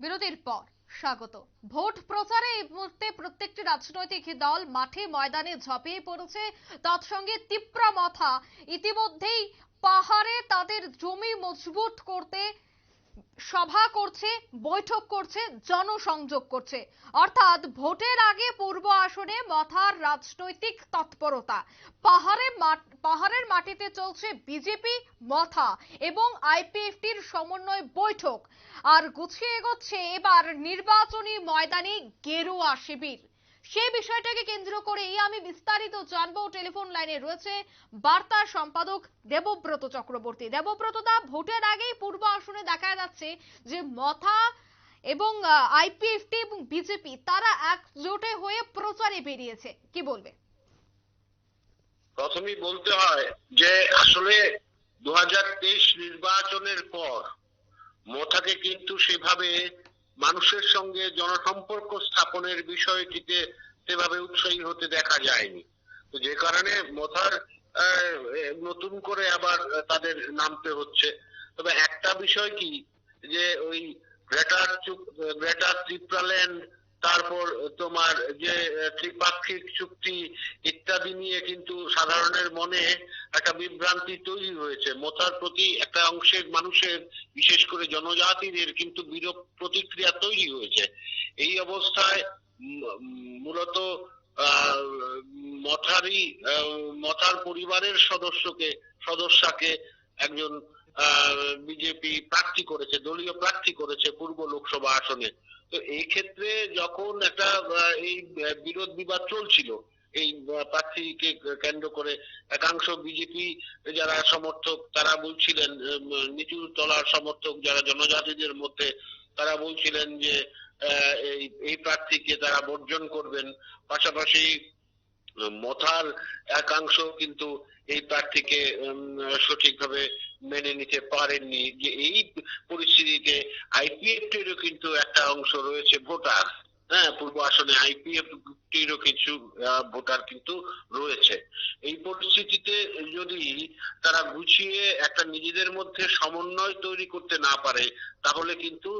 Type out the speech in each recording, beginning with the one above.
বিরতির পর স্বাগত। ভোট প্রচারে এই মুহূর্তে প্রত্যেকটি রাজনৈতিক দল মাঠে ময়দানে ঝাঁপিয়ে পড়েছে। তৎসঙ্গে তীব্র মাথা। ইতিমধ্যেই পাহাড়ে তাদের জমি মজবুত করতে সভা করছে, বৈঠক করছে, জনসংযোগ করছে। অর্থাৎ ভোটের আগে পূর্ব আসনে মথার রাজনৈতিক তৎপরতা। পাহাড়ে পাহাড়ের মাটিতে চলছে বিজেপি, মথা এবং আইপিএফটির সমন্বয় বৈঠক। আর গুছিয়ে এগোচ্ছে এবার নির্বাচনী ময়দানে গেরুয়া শিবির। সেই বিষয়টাকে কেন্দ্র করেই আমি বিস্তারিত জানব। টেলিফোন লাইনে রয়েছে বার্তা সম্পাদক দেবব্রত চক্রবর্তী। দেবব্রত দা, ভোটের আগেই পূর্ব আসনে দেখা যাচ্ছে যে মথা এবং আইপিএফটি এবং বিজেপি তারা একজোটে হয়ে প্রচারে বেরিয়েছে। কি বলবে? প্রথমেই বলতে হয় যে আসলে দু নির্বাচনের পর মোথাকে কিন্তু সেভাবে মানুষের সঙ্গে জনসম্পর্ক স্থাপনের বিষয়টিতে সেভাবে উৎসাহী হতে দেখা যায়নি। তো যে কারণে মোথার নতুন করে আবার তাদের নামতে হচ্ছে। তবে একটা বিষয় কি যে ওই গ্রেটার গ্রেটার ত্রিপ্রাল্যান্ড তারপর তোমার যে ত্রিপাক্ষিক চুক্তি ইত্যাদি নিয়ে কিন্তু সাধারণের মনে একটা বিভ্রান্তি তৈরি হয়েছে। মোতার প্রতি একটা অংশের মানুষের বিশেষ করে জনজাতিদের কিন্তু বিরূপ প্রতিক্রিয়া তৈরি হয়েছে। এই অবস্থায় মূলত আহ, মথার পরিবারের সদস্যকে সদস্যকে একজন বিজেপি প্রার্থী করেছে, দলীয় প্রার্থী করেছে পূর্ব লোকসভা আসনে। তো এই ক্ষেত্রে যখন একটা এই বিরোধ বিবাদ চলছিল, এই প্রার্থীকে কেন্দ্র করে একাংশ বিজেপি যারা সমর্থক, তারা বলছিলেন নিচু তলার সমর্থক যারা জনজাতিদের মধ্যে, তারা বলছিলেন যে এই এই প্রার্থীকে তারা বর্জন করবেন। পাশাপাশি মথার একাংশ কিন্তু এই প্রার্থীকে সঠিকভাবে মেনে নিতে পারেননি। যে এই পরিস্থিতিতে আইপিএফ টিরও কিন্তু একটা অংশ রয়েছে ভোটার। হ্যাঁ পূর্ব আসনে আইপিএফ টিরও কিছু ভোটার কিন্তু রয়েছে। এই পরিস্থিতিতে যদি তারা গুছিয়ে একটা নিজেদের মধ্যে সমন্বয় তৈরি করতে না পারে, তাহলে কিন্তু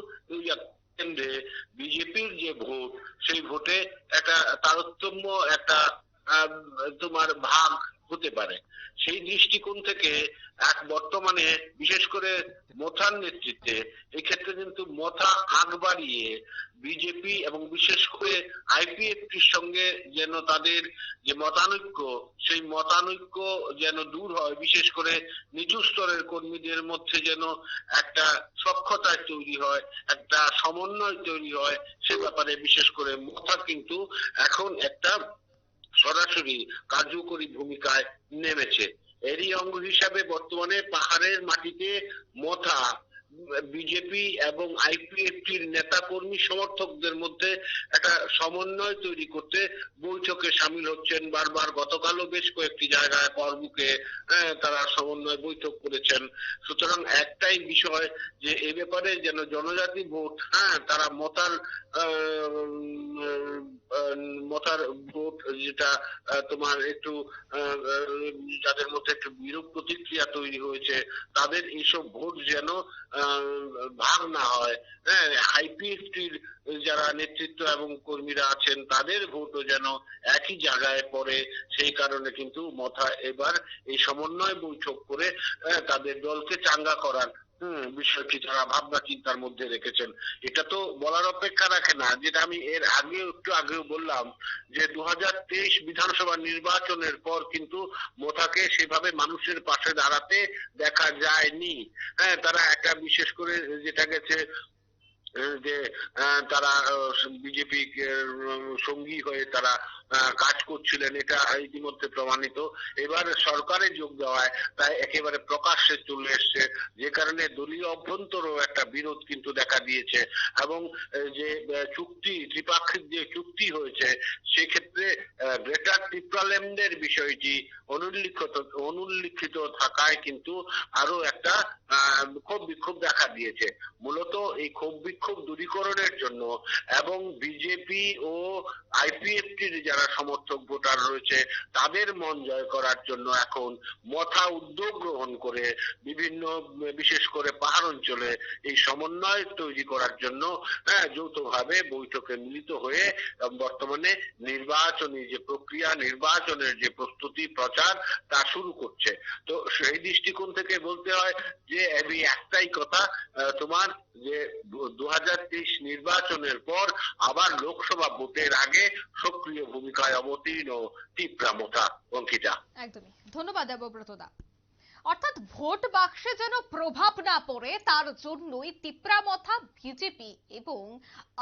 কেন্দ্রে বিজেপির যে ভোট, সেই ভোটে একটা তারতম্য, একটা তোমার ভাগ হতে পারে। সেই দৃষ্টিকোণ থেকে এক বর্তমানে, বিশেষ করে মথার নেতৃত্বে, এক্ষেত্রে কিন্তু মথা আগ বাড়িয়ে বিজেপি এবং বিশেষ করে আইপিএফটির সঙ্গে যেন তাদের যে মতানৈক্য, সেই মতানৈক্য যেন দূর হয়, বিশেষ করে নিচু স্তরের কর্মীদের মধ্যে যেন একটা সক্ষতা তৈরি হয়, একটা সমন্বয় তৈরি হয়, সে ব্যাপারে বিশেষ করে মথা কিন্তু এখন একটা সরাসরি কার্যকরী ভূমিকায় নেমেছে। এরই অঙ্গ হিসাবে বর্তমানে পাহাড়ের মাটিতে মথা, বিজেপি এবং আইপিএফটির নেতা কর্মী সমর্থকদের মধ্যে একটা সমন্বয় তৈরি করতে বৈঠকে সামিল হচ্ছেন। বারবার গতকালও বেশ কয়েকটি জায়গায় করবুকে তারা সমন্বয় বৈঠক করেছেন। সুতরাং একটাই বিষয় যে, এ ব্যাপারে যেন জনজাতি ভোট হ্যাঁ তারা মতার মতার যেটা তোমার একটু যাদের মধ্যে একটু বিরূপ প্রতিক্রিয়া তৈরি হয়েছে, তাদের এইসব ভোট যেন ভাগ না হয়। হ্যাঁ আইপিএফটির যারা নেতৃত্ব এবং কর্মীরা আছেন, তাদের ভোটও যেন একই জায়গায় পড়ে, সেই কারণে কিন্তু মথা এবার এই সমন্বয় বৈঠক করে তাদের দলকে চাঙ্গা করার বিষয়টি তারা ভাবনা চিন্তার মধ্যে রেখেছেন। এটা তো বলার অপেক্ষা রাখে না, যেটা আমি এর আগে একটু আগেও বললাম যে দু বিধানসভা নির্বাচনের পর কিন্তু মোথাকে সেভাবে মানুষের পাশে দাঁড়াতে দেখা যায়নি। হ্যাঁ তারা একটা বিশেষ করে যেটা গেছে যে তারা বিজেপি সঙ্গী হয়ে তারা কাজ করছিলেন, এটা ইতিমধ্যে প্রমাণিত। এবার সরকারে যোগ দেওয়ায় তাই একেবারে প্রকাশ্যে চলে এসছে, যে কারণে দলীয় অভ্যন্তরও একটা বিরোধ কিন্তু দেখা দিয়েছে। এবং যে চুক্তি, ত্রিপাক্ষিক যে চুক্তি হয়েছে, সেক্ষেত্রে গ্রেটার ত্রিপ্রাল্যান্ডের বিষয়টি অনুল্লিখিত অনুল্লিখিত থাকায় কিন্তু আরও একটা ক্ষোভ বিক্ষোভ দেখা দিয়েছে। মূলত এই ক্ষোভ বিক্ষোভ দূরীকরণের জন্য এবং বিজেপি ও আইপিএফটির যারা সমর্থক ভোটার রয়েছে, তাদের মন জয় করার জন্য এখন মথা উদ্যোগ গ্রহণ করে বিভিন্ন, বিশেষ করে পাহাড় অঞ্চলে এই সমন্বয় তৈরি করার জন্য হ্যাঁ যৌথভাবে বৈঠকে মিলিত হয়ে বর্তমানে নির্বাচনী যে প্রক্রিয়া, নির্বাচনের যে প্রস্তুতি, প্রচার তা শুরু করছে। তো সেই দৃষ্টিকোণ থেকে বলতে হয় যে এই একটাই কথা তোমার যে দু হাজার তেইশ নির্বাচনের পর আবার লোকসভা ভোটের আগে সক্রিয় ভূমিকায় অবতীর্ণ তীব্রামতা অঙ্কিতা একদমই ধন্যবাদ দেবব্রত অর্থাৎ ভোট বাক্সে যেন প্রভাব না পড়ে তার জন্যই তিপ্রামথা বিজেপি এবং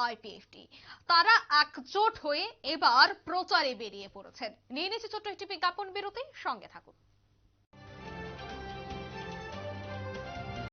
আইপিএফটি তারা একজোট হয়ে এবার প্রচারে বেরিয়ে পড়েছেন নিয়ে নিচ্ছে ছোট্ট একটি বিজ্ঞাপন বিরতি সঙ্গে থাকুন